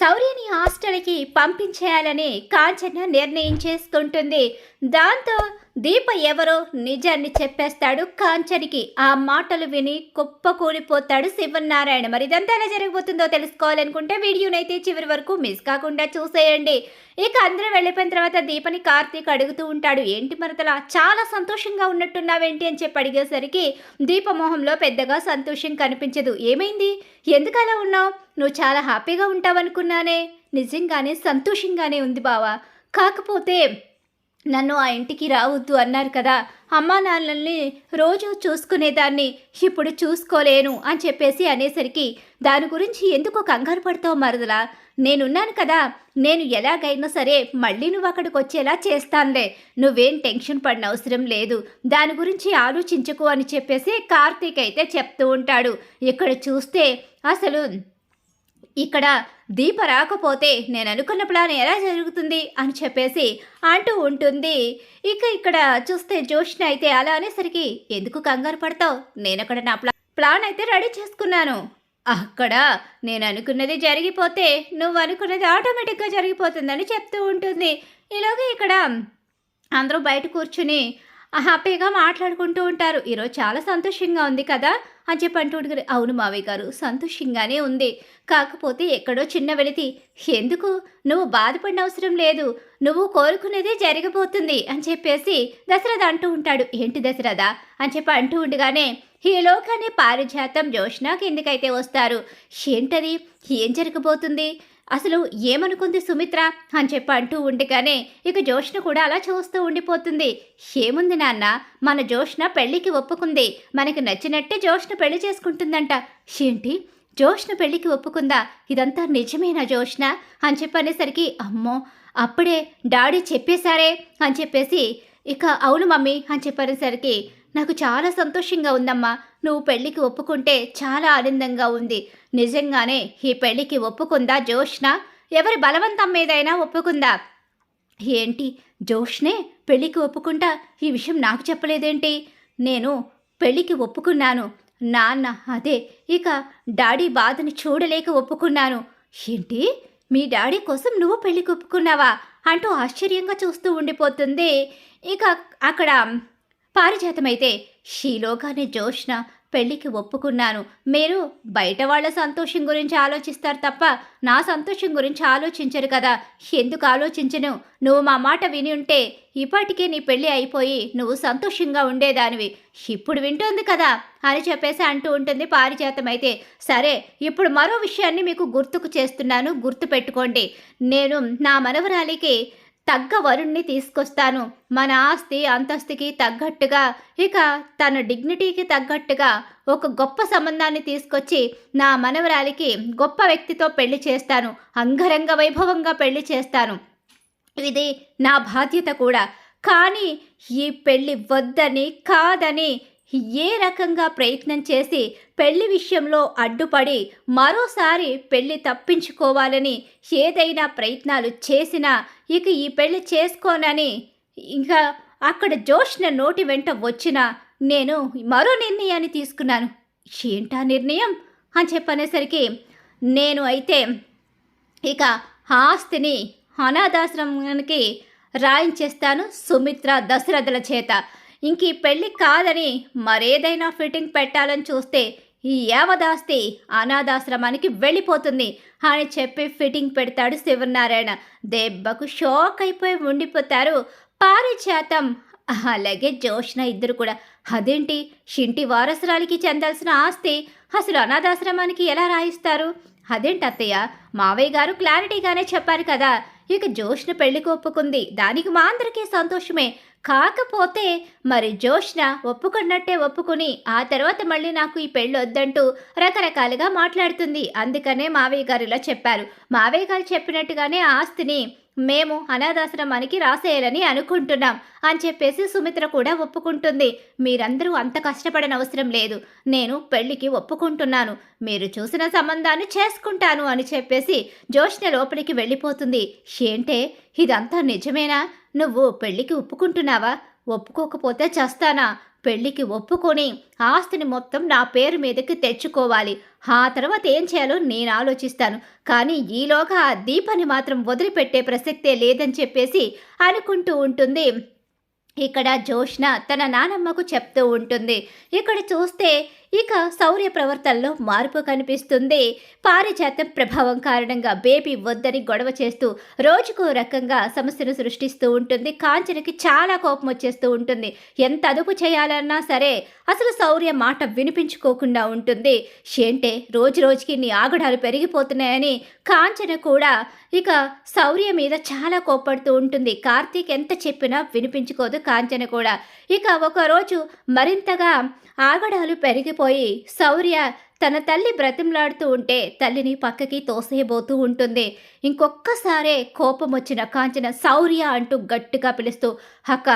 శౌర్యని హాస్టల్కి పంపించేయాలని కాంచన నిర్ణయించేసుకుంటుంది దాంతో దీప ఎవరో నిజాన్ని చెప్పేస్తాడు కాంచనికి. ఆ మాటలు విని కుప్పకూలిపోతాడు శివనారాయణ మరి ఇదంతా ఎలా జరగబోతుందో తెలుసుకోవాలనుకుంటే వీడియోనైతే చివరి వరకు మిస్ కాకుండా చూసేయండి. ఇక అందరూ వెళ్ళిపోయిన తర్వాత దీపని కార్తీక్ అడుగుతూ ఉంటాడు. ఏంటి మరదలా చాలా సంతోషంగా ఉన్నట్టున్నావేంటి అని చెప్పి అడిగేసరికి దీప మొహంలో పెద్దగా సంతోషం కనిపించదు. ఏమైంది? ఎందుకు అలా ఉన్నావు? నువ్వు చాలా హ్యాపీగా ఉంటావనుకున్నానే. నిజంగానే సంతోషంగానే ఉంది బావా. కాకపోతే నన్ను ఆ ఇంటికి రావద్దు అన్నారు కదా. అమ్మా నాన్నల్ని రోజు చూసుకునేదాన్ని. ఇప్పుడు చూసుకోలేను అని చెప్పేసి అనేసరికి దాని గురించి ఎందుకు కంగారు పడతావు మరదలా? నేనున్నాను కదా. నేను ఎలాగైనా సరే మళ్ళీ నువ్వు అక్కడికి వచ్చేలా చేస్తానులే. నువ్వేం టెన్షన్ పడిన అవసరం లేదు. దాని గురించి ఆలోచించకు అని చెప్పేసి కార్తీక్ అయితే చెప్తూ ఉంటాడు. ఇక్కడ చూస్తే అసలు ఇక్కడ దీప రాకపోతే నేను అనుకున్న ప్లాన్ ఎలా జరుగుతుంది అని చెప్పేసి అంటూ ఉంటుంది. ఇక ఇక్కడ చూస్తే జోష్ని అయితే అలా అనేసరికి ఎందుకు కంగారు పడతావు? నేను అక్కడ నా ప్లా ప్లాన్ అయితే రెడీ చేసుకున్నాను. అక్కడ నేను అనుకున్నది జరిగిపోతే నువ్వు అనుకున్నది ఆటోమేటిక్గా జరిగిపోతుందని చెప్తూ ఉంటుంది. ఇలాగే ఇక్కడ అందరూ బయట కూర్చుని హ్యాపీగా మాట్లాడుకుంటూ ఉంటారు. ఈరోజు చాలా సంతోషంగా ఉంది కదా? అని చెప్పి అంటూ ఉంటారు. అవును మావయ్య గారు సంతోషంగానే ఉంది. కాకపోతే ఎక్కడో చిన్న వెళితి ఎందుకు? నువ్వు బాధపడిన అవసరం లేదు. నువ్వు కోరుకునేదే జరగబోతుంది అని చెప్పేసి దశరథ అంటూ ఉంటాడు. ఏంటి దశరథ? అని చెప్పి అంటూ ఉండగానే ఈ లోకాన్ని పారిజాతం జోష్న ఎందుకైతే వస్తారు. ఏంటది? ఏం జరగబోతుంది? అసలు ఏమనుకుంది సుమిత్ర అని చెప్పి అంటూ ఉండగానే ఇక జోష్న కూడా అలా చూస్తూ ఉండిపోతుంది. ఏముంది నాన్న? మన జోష్న పెళ్ళికి ఒప్పుకుంది. మనకి నచ్చినట్టే జోష్న పెళ్ళి చేసుకుంటుందంట. ఏంటి? జోష్న పెళ్ళికి ఒప్పుకుందా? ఇదంతా నిజమేనా జోష్న? అని చెప్పనేసరికి అమ్మో అప్పుడే డాడీ చెప్పేశారే అని చెప్పేసి ఇక అవును మమ్మీ అని చెప్పనేసరికి నాకు చాలా సంతోషంగా ఉందమ్మా. నువ్వు పెళ్ళికి ఒప్పుకుంటే చాలా ఆనందంగా ఉంది. నిజంగానే ఈ పెళ్ళికి ఒప్పుకుందా జోష్న? ఎవరి బలవంతం మీదైనా ఒప్పుకుందా? ఏంటి? జోష్నే పెళ్ళికి ఒప్పుకుంటా? ఈ విషయం నాకు చెప్పలేదేంటి? నేను పెళ్ళికి ఒప్పుకున్నాను. నాన్న అదే. ఇక డాడీ బాధని చూడలేక ఒప్పుకున్నాను. ఏంటి? మీ డాడీ కోసం నువ్వు పెళ్ళికి ఒప్పుకున్నావా? అంటూ ఆశ్చర్యంగా చూస్తూ ఉండిపోతుంది. ఇక అక్కడ పారిజాతమైతే షీలోగానే జోష్న పెళ్ళికి ఒప్పుకున్నాను. మీరు బయట వాళ్ళ సంతోషం గురించి ఆలోచిస్తారు తప్ప నా సంతోషం గురించి ఆలోచించరు కదా. ఎందుకు ఆలోచించను? నువ్వు మా మాట విని ఉంటే ఇప్పటికే నీ పెళ్ళి అయిపోయి నువ్వు సంతోషంగా ఉండేదానివి. ఇప్పుడు వింటోంది కదా అని చెప్పేసి అంటూ ఉంటుంది పారిజాతం అయితే సరే ఇప్పుడు మరో విషయాన్ని మీకు గుర్తుకు చేస్తున్నాను. గుర్తు పెట్టుకోండి నేను నా మనవరాలికి తగ్గ వరుణ్ణి తీసుకొస్తాను. మన ఆస్తి అంతస్తుకి తగ్గట్టుగా ఇక తన డిగ్నిటీకి తగ్గట్టుగా ఒక గొప్ప సంబంధాన్ని తీసుకొచ్చి నా మనవరాలికి గొప్ప వ్యక్తితో పెళ్ళి చేస్తాను. అంగరంగ వైభవంగా పెళ్ళి చేస్తాను. ఇది నా బాధ్యత కూడా. కానీ ఈ పెళ్ళి వద్దని కాదని ఏ రకంగా ప్రయత్నం చేసి పెళ్ళి విషయంలో అడ్డుపడి మరోసారి పెళ్ళి తప్పించుకోవాలని ఏదైనా ప్రయత్నాలు చేసినా ఇక ఈ పెళ్ళి చేసుకోనని ఇంకా అక్కడ జోష్న నోటి వెంట వచ్చిన నేను మరో నిర్ణయాన్ని తీసుకున్నాను. ఏంటా నిర్ణయం? అని చెప్పనేసరికి నేను అయితే ఇక ఆస్తిని అనాథాశ్రమానికి రాయించేస్తాను సుమిత్ర దశరథుల చేత. ఇంక ఈ పెళ్ళి కాదని మరేదైనా ఫిట్టింగ్ పెట్టాలని చూస్తే ఈ యావదాస్తి అనాథాశ్రమానికి వెళ్ళిపోతుంది అని చెప్పి ఫిట్టింగ్ పెడతాడు శివనారాయణ. దెబ్బకు షాక్ అయిపోయి ఉండిపోతారు పారిజాతం. అలాగే జోష్న ఇద్దరు కూడా. అదేంటి? షింటి వారసురాలికి చెందాల్సిన ఆస్తి అసలు అనాథాశ్రమానికి ఎలా రాయిస్తారు? అదేంటి అత్తయ్య? మావయ్య గారు క్లారిటీగానే చెప్పారు కదా. ఇక జోష్న పెళ్ళికి ఒప్పుకుంది. దానికి మా అందరికీ సంతోషమే. కాకపోతే మరి జోష్న ఒప్పుకున్నట్టే ఒప్పుకుని ఆ తర్వాత మళ్ళీ నాకు ఈ పెళ్ళి వద్దంటూ రకరకాలుగా మాట్లాడుతుంది. అందుకనే మావయ్య గారు ఇలా చెప్పారు. మావయ్య గారు చెప్పినట్టుగానే ఆస్తిని మేము అనాథాశ్రమానికి రాసేయాలని అనుకుంటున్నాం అని చెప్పేసి సుమిత్ర కూడా ఒప్పుకుంటుంది. మీరందరూ అంత కష్టపడనవసరం లేదు. నేను పెళ్ళికి ఒప్పుకుంటున్నాను. మీరు చూసిన సంబంధాన్ని చేసుకుంటాను అని చెప్పేసి జోష్న లోపలికి వెళ్ళిపోతుంది. ఏంటే? ఇదంతా నిజమేనా? నువ్వు పెళ్ళికి ఒప్పుకుంటున్నావా? ఒప్పుకోకపోతే చస్తానా? పెళ్ళికి ఒప్పుకొని ఆస్తిని మొత్తం నా పేరు మీదకి తెచ్చుకోవాలి. ఆ తర్వాత ఏం చేయాలో నేను ఆలోచిస్తాను. కానీ ఈలోగా ఆ దీపాన్ని మాత్రం వదిలిపెట్టే ప్రసక్తే లేదని చెప్పేసి అనుకుంటూ ఉంటుంది. ఇక్కడ జోష్న తన నానమ్మకు చెప్తూ ఉంటుంది. ఇక్కడ చూస్తే ఇక శౌర్య ప్రవర్తనలో మార్పు కనిపిస్తుంది. పారిజాతం ప్రభావం కారణంగా బేబీ వద్దని గొడవ చేస్తూ రోజుకో రకంగా సమస్యను సృష్టిస్తూ ఉంటుంది. కాంచనకి చాలా కోపం వచ్చేస్తూ ఉంటుంది. ఎంత అదుపు చేయాలన్నా సరే అసలు శౌర్య మాట వినిపించుకోకుండా ఉంటుంది. ఏంటే రోజు రోజుకి నీ ఆగడాలు పెరిగిపోతున్నాయని కాంచన కూడా ఇక శౌర్య మీద చాలా కోపడుతూ ఉంటుంది. కార్తీక్ ఎంత చెప్పినా వినిపించుకోదు. కాంచన కూడా. ఇక ఒకరోజు మరింతగా ఆగడాలు పెరిగిపోయి శౌర్య తన తల్లి బ్రతిమలాడుతూ ఉంటే తల్లిని పక్కకి తోసేయబోతూ ఉంటుంది. ఇంకొక్కసారే కోపం వచ్చిన కాంచన శౌర్య అంటూ గట్టిగా పిలుస్తూ అక్క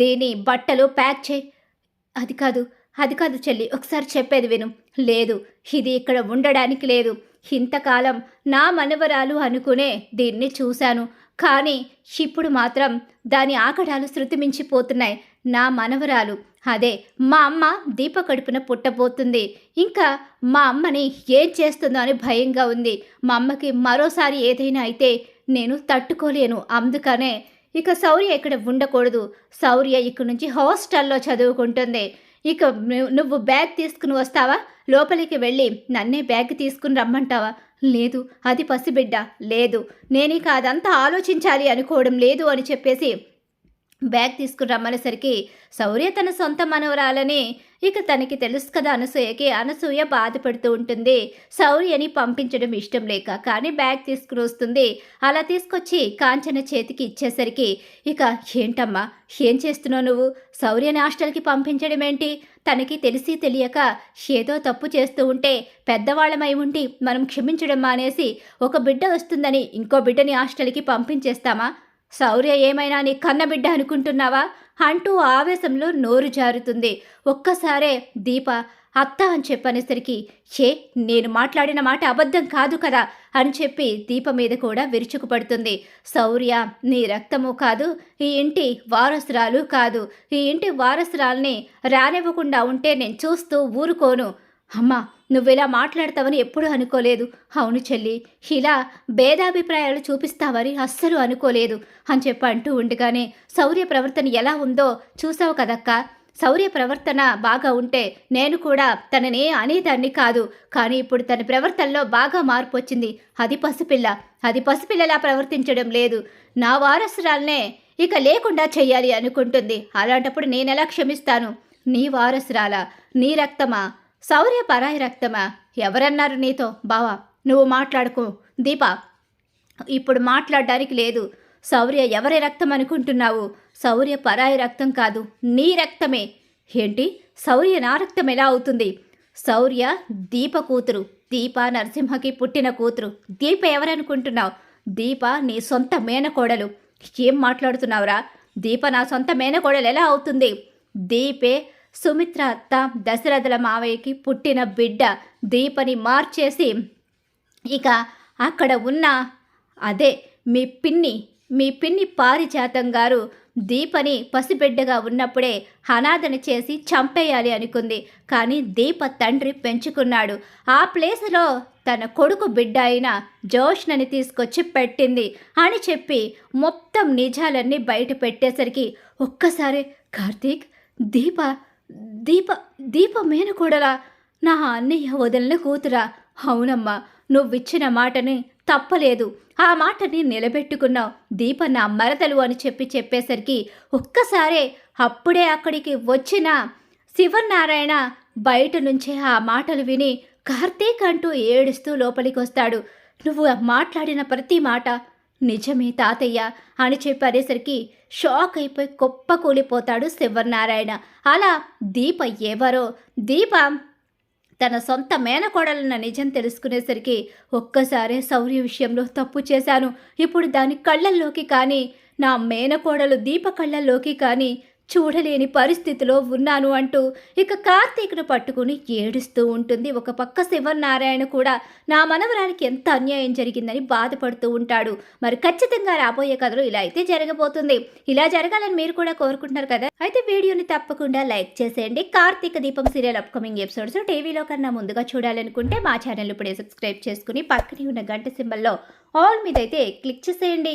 దీని బట్టలు ప్యాక్ చేయి. అది కాదు అది కాదు చెల్లి ఒకసారి చెప్పేది విను. లేదు ఇది ఇక్కడ ఉండడానికి లేదు. ఇంతకాలం నా మనవరాలు అనుకునే దీన్ని చూశాను. కానీ ఇప్పుడు మాత్రం దాని ఆకడాలు శృతి మించిపోతున్నాయి నా మనవరాలు. అదే మా అమ్మ దీప కడుపున పుట్టబోతుంది. ఇంకా మా అమ్మని ఏం చేస్తుందో అని భయంగా ఉంది. మా అమ్మకి మరోసారి ఏదైనా అయితే నేను తట్టుకోలేను. అందుకనే ఇక శౌర్య ఇక్కడ ఉండకూడదు. శౌర్య ఇక్కడ నుంచి హాస్టల్లో చదువుకుంటుంది. ఇక నువ్వు బ్యాగ్ తీసుకుని వస్తావా? లోపలికి వెళ్ళి నన్నే బ్యాగ్ తీసుకుని రమ్మంటావా? లేదు అది పసిబిడ్డ లేదు. నేను ఇక అదంతా ఆలోచించాలి అనుకోవడం లేదు అని చెప్పేసి బ్యాగ్ తీసుకుని రమ్మనేసరికి శౌర్య తన సొంత మనవరాలని ఇక తనకి తెలుసు కదా అనసూయకి. అనసూయ బాధపడుతూ ఉంటుంది. శౌర్యని పంపించడం ఇష్టం లేక కానీ బ్యాగ్ తీసుకుని వస్తుంది. అలా తీసుకొచ్చి కాంచన చేతికి ఇచ్చేసరికి ఇక ఏంటమ్మా ఏం చేస్తున్నావు నువ్వు? శౌర్యని హాస్టల్కి పంపించడం ఏంటి తనకి తెలిసి తెలియక ఏదో తప్పు చేస్తూ ఉంటే పెద్దవాళ్ళమై ఉండి మనం క్షమించడం మానేసి ఒక బిడ్డ వస్తుందని ఇంకో బిడ్డని హాస్టల్కి పంపించేస్తామా? శౌర్య ఏమైనా నీ కన్నబిడ్డ అనుకుంటున్నావా? అంటూ ఆవేశంలో నోరు జారుతుంది. ఒక్కసారే దీప అత్త అని చెప్పనేసరికి ఏ నేను మాట్లాడిన మాట అబద్ధం కాదు కదా? అని చెప్పి దీప మీద కూడా విరుచుకుపడుతుంది. శౌర్య నీ రక్తము కాదు ఈ ఇంటి వారసురాలు కాదు. ఈ ఇంటి వారసురాల్ని రానివ్వకుండా ఉంటే నేను చూస్తూ ఊరుకోను. అమ్మా నువ్వెలా మాట్లాడతావని ఎప్పుడూ అనుకోలేదు. అవును చెల్లి ఇలా భేదాభిప్రాయాలు చూపిస్తావని అస్సలు అనుకోలేదు అని చెప్పి అంటూ ఉండగానే శౌర్య ప్రవర్తన ఎలా ఉందో చూసావు కదక్క? శౌర్య ప్రవర్తన బాగా ఉంటే నేను కూడా తనని అనేదాన్ని కాదు. కానీ ఇప్పుడు తన ప్రవర్తనలో బాగా మార్పు వచ్చింది. అది పసిపిల్ల. అది పసిపిల్లలా ప్రవర్తించడం లేదు. నా వారసురాలనే ఇక లేకుండా చెయ్యాలి అనుకుంటుంది. అలాంటప్పుడు నేనెలా క్షమిస్తాను? నీ వారసురాలా? నీ రక్తమా? శౌర్య పరాయి రక్తమా? ఎవరన్నారు నీతో? బావా నువ్వు మాట్లాడుకో. దీపా ఇప్పుడు మాట్లాడడానికి లేదు. శౌర్య ఎవరి రక్తం అనుకుంటున్నావు? శౌర్య పరాయి రక్తం కాదు నీ రక్తమే. ఏంటి? శౌర్య నా రక్తం ఎలా అవుతుంది? శౌర్య దీప కూతురు. దీప నరసింహకి పుట్టిన కూతురు. దీప ఎవరనుకుంటున్నావు? దీప నీ సొంత మేనకోడలు. ఏం మాట్లాడుతున్నావురా? దీప నా సొంత మేనకోడలు ఎలా అవుతుంది? దీపే సుమిత్ర అత్త దశరథల మావయ్యకి పుట్టిన బిడ్డ దీపని మార్చేసి ఇక అక్కడ ఉన్న అదే మీ పిన్ని మీ పిన్ని పారిజాతం గారు దీపని పసిబిడ్డగా ఉన్నప్పుడే అనాథన చేసి చంపేయాలి అనుకుంది. కానీ దీప తండ్రి పెంచుకున్నాడు. ఆ ప్లేస్లో తన కొడుకు బిడ్డ అయిన జోష్నని తీసుకొచ్చి పెట్టింది అని చెప్పి మొత్తం నిజాలన్నీ బయట పెట్టేసరికి ఒక్కసారి కార్తీక్ దీప దీప దీప మేనకోడలా నా అన్నయ్య వదిలిన కూతురా. అవునమ్మా నువ్విచ్చిన మాటని తప్పలేదు. ఆ మాటని నిలబెట్టుకున్నావు. దీప నా మరదలు అని చెప్పి చెప్పేసరికి ఒక్కసారే అప్పుడే అక్కడికి వచ్చిన శివనారాయణ బయట నుంచే ఆ మాటలు విని కార్తీక్ అంటూ ఏడుస్తూ లోపలికి వస్తాడు నువ్వు మాట్లాడిన ప్రతి మాట నిజమే తాతయ్య అని చెప్పేసరికి షాక్ అయిపోయి గొప్ప కూలిపోతాడు శివనారాయణ. అలా దీప ఎవరో? దీప తన సొంత మేనకోడలన్న నిజం తెలుసుకునేసరికి ఒక్కసారే శౌర్య విషయంలో తప్పు చేశాను. ఇప్పుడు దాని కళ్ళల్లోకి కానీ నా మేనకోడలు దీప కళ్ళల్లోకి కానీ చూడలేని పరిస్థితిలో ఉన్నాను అంటూ ఇక కార్తీక్ను పట్టుకుని ఏడుస్తూ ఉంటుంది. ఒక పక్క శివనారాయణ కూడా నా మనవరానికి ఎంత అన్యాయం జరిగిందని బాధపడుతూ ఉంటాడు. మరి ఖచ్చితంగా రాబోయే కథలో ఇలా అయితే జరగబోతుంది. ఇలా జరగాలని మీరు కూడా కోరుకుంటున్నారు కదా? అయితే వీడియోని తప్పకుండా లైక్ చేసేయండి. కార్తీక దీపం సీరియల్ అప్కమింగ్ ఎపిసోడ్స్ టీవీలో కన్నా ముందుగా చూడాలనుకుంటే మా ఛానల్ ఇప్పుడే సబ్స్క్రైబ్ చేసుకుని పక్కనే ఉన్న గంట సింబల్లో ఆల్ మీద అయితే క్లిక్ చేసేయండి.